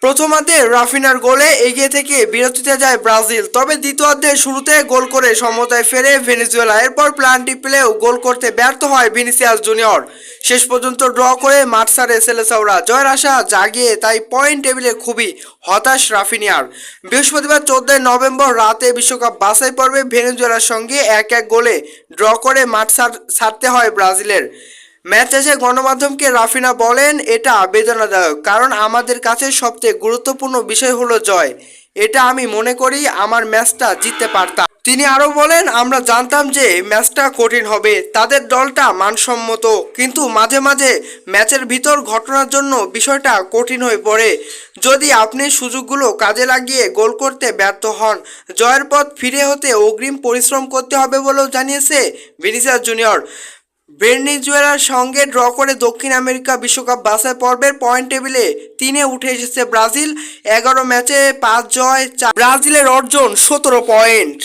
প্রথমার্ধে রাফিনার গোলে এগিয়ে থেকে বিরতিতে যায় ব্রাজিল, তবে দ্বিতীয়ার্ধের শুরুতে গোল করে সমতায় ফেরে ভেনেজুয়েলা। এরপর প্লান্টি পেলেও গোল করতে ব্যর্থ হয় ভিনিসিয়াস জুনিয়র। শেষ পর্যন্ত ড্র করে মাঠ সারে সেলেসাওরা। জয়ের আশা জাগিয়ে তাই পয়েন্ট টেবিলে খুবই হতাশ রাফিনিয়ার। বৃহস্পতিবার চোদ্দই নভেম্বর রাতে বিশ্বকাপ বাছাই পর্বে ভেনেজুয়েলার সঙ্গে এক এক গোলে ড্র করে মাঠ ছাড়- ছাড়তে হয় ব্রাজিলের। ম্যাচ শেষে গণমাধ্যমকে রাফিনা বলেন, এটা বেদনাদায়ক কারণ আমাদের কাছে সবচেয়ে গুরুত্বপূর্ণ বিষয় হলো জয়। এটা আমি মনে করি আমার ম্যাচটা জিততে পারতাম। তিনি আরও বলেন, আমরা জানতাম যে ম্যাচটা কঠিন হবে, তাদের দলটা মানসম্মত, কিন্তু মাঝে মাঝে ম্যাচের ভিতর ঘটনার জন্য বিষয়টা কঠিন হয়ে পড়ে। যদি আপনি সুযোগগুলো কাজে লাগিয়ে গোল করতে ব্যর্থ হন, জয়ের পথ ফিরে হতে অগ্রিম পরিশ্রম করতে হবে বলেও জানিয়েছে ভিনিসিয়াস জুনিয়র। ভেনেজুয়েলার সঙ্গে ড্র করে দক্ষিণ আমেরিকা বিশ্বকাপ বাছাই পর্বের পয়েন্ট টেবিলে তিনে উঠে এসেছে ব্রাজিল। এগারো ম্যাচে পাঁচ জয় ব্রাজিলের অর্জন সতেরো পয়েন্ট।